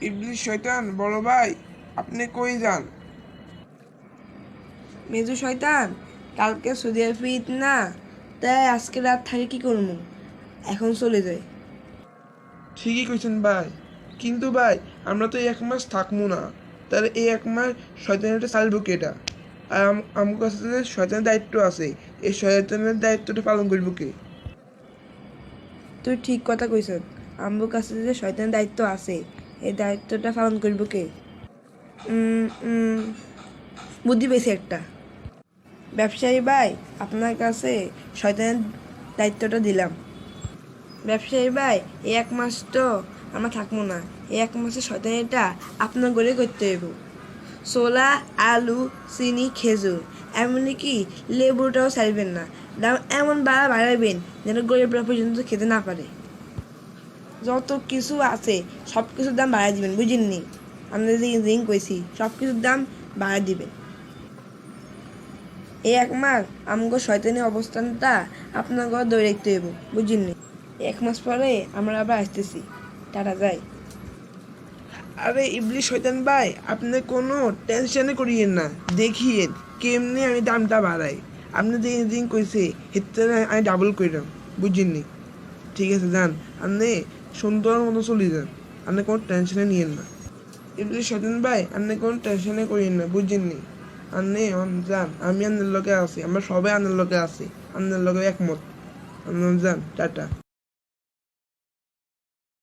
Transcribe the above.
ইবলিশ শয়তান বড় ভাই আপনি কই যান? মেজু শয়তান কালকে সৌদি ঈদ না? তাই আজকে রাত থাকে কি করব? এখন চলে যায় ঠিকই কইছেন ভাই কিন্তু ভাই আমরা তো এক মাস থাকব না। তাহলে এই এক মাস শয়তানটা চালবো কেটা? আর আম- আমার কাছে শয়তানের দায়িত্ব আছে এই শয়তানের দায়িত্বটা পালন করব কে? তুই ঠিক কথা কইস আম্বুর কাছে যে শয়তানের দায়িত্ব আছে এই দায়িত্বটা পালন করব কে? বুদ্ধি পেয়েছি একটা। ব্যবসায়ী ভাই, আপনার কাছে শয়তানের দায়িত্বটা দিলাম। ব্যবসায়ী ভাই, এই এক মাস তো আমরা থাকব না। এই এক মাসে শয়তানিটা আপনার গড়ে করতে হইব। ছোলা, আলু, চিনি, খেজুর, এমনকি লেবুটাও ছাড়বেন না। দাম এমন বাড়া বাড়াবেন যেন গরিবরা পর্যন্ত খেতে না পারে। যত কিছু আছে সব কিছুর দাম বাড়াই দিবেন, বুঝেননি? আমরা যে রিং কইছি সব কিছুর দাম বাড়াই দিবেন এই এক মাস আমগো শয়তানি অবস্থানটা আপনার ঘর দৌড়ে রাখতে হইব, বুঝেননি? এক মাস পরে আমরা আবার আসতেছি। টাটা, যাই। আরে ইবলি শয়তান ভাই, আপনি কোনো টেনশনে করিয়েন না। দেখিয়েন কেমনি আমি দামটা বাড়াই। আপনি যে দিন কইছে হেতে আমি ডাবল করিলাম বুঝিনি ঠিক আছে, যান। আপনি সুন্দর মতো চলে যান আপনি কোনো টেনশনে নিয়েন না। এবারে শয়তান ভাই আপনি কোনো টেনশনে করিয়েন না, বুঝেননি? আপনি যান, আমি আপনার লোকে আছি, আমরা সবাই আপনার লোকে আছি আপনার লোকে একমত। আপনার যান, টাটা।